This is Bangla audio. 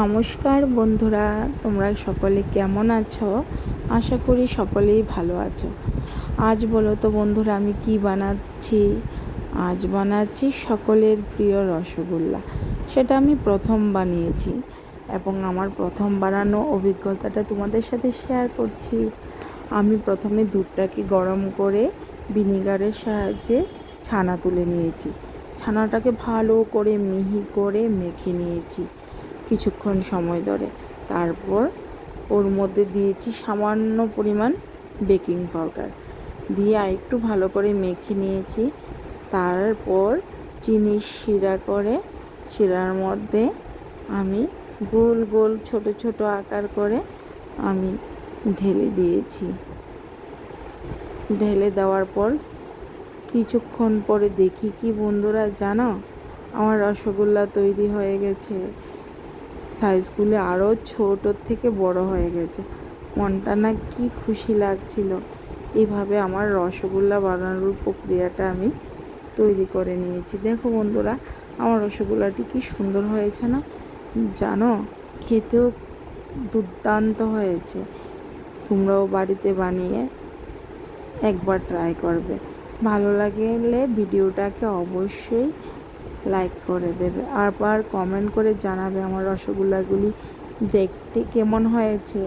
নমস্কার বন্ধুরা, তোমরা সকলে কেমন আছো? আশা করি সকলেই ভালো আছো। আজ বলো তো বন্ধুরা, আমি কি বানাচ্ছি? আজ বানাচ্ছি সকলের প্রিয় রসগোল্লা। সেটা আমি প্রথম বানিয়েছি এবং আমার প্রথম বানানো অভিজ্ঞতাটা তোমাদের সাথে শেয়ার করছি। আমি প্রথমে দুধটাকে গরম করে ভিনিগারের সাহায্যে ছানা তুলে নিয়েছি। ছানাটাকে ভালো করে মিহি করে মেখে নিয়েছি। কিছুক্ষণ সময় ধরে। তারপর ওর মধ্যে দিয়েছি সামান্য পরিমাণ বেকিং পাউডার। দিয়ে আরেকটু ভালো করে মেখে নিয়েছি। তারপর চিনি শিরা করে, শিরার মধ্যে আমি গোল গোল ছোট ছোট আকার করে আমি ঢেলে দিয়েছি। ঢেলে দেওয়ার পর কিছুক্ষণ পরে দেখি কি বন্ধুরা জানো? আমার রসগোল্লা তৈরি হয়ে গেছে। সাইজগুলো আরও ছোটোর থেকে বড় হয়ে গেছে। মনটা না কি খুশি লাগছিল। এভাবে আমার রসগোল্লা বানানোর প্রক্রিয়াটা আমি তৈরি করে নিয়েছি। দেখো বন্ধুরা, আমার রসগোল্লাটি কি সুন্দর হয়েছে না? জানো, খেতেও দুর্দান্ত হয়েছে। তোমরাও বাড়িতে বানিয়ে একবার ট্রাই করবে। ভালো লাগলে ভিডিওটাকে অবশ্যই লাইক করে দেবে। আবার কমেন্ট করে জানাবে আমার রসগোল্লাগুলি দেখতে কেমন হয়েছে।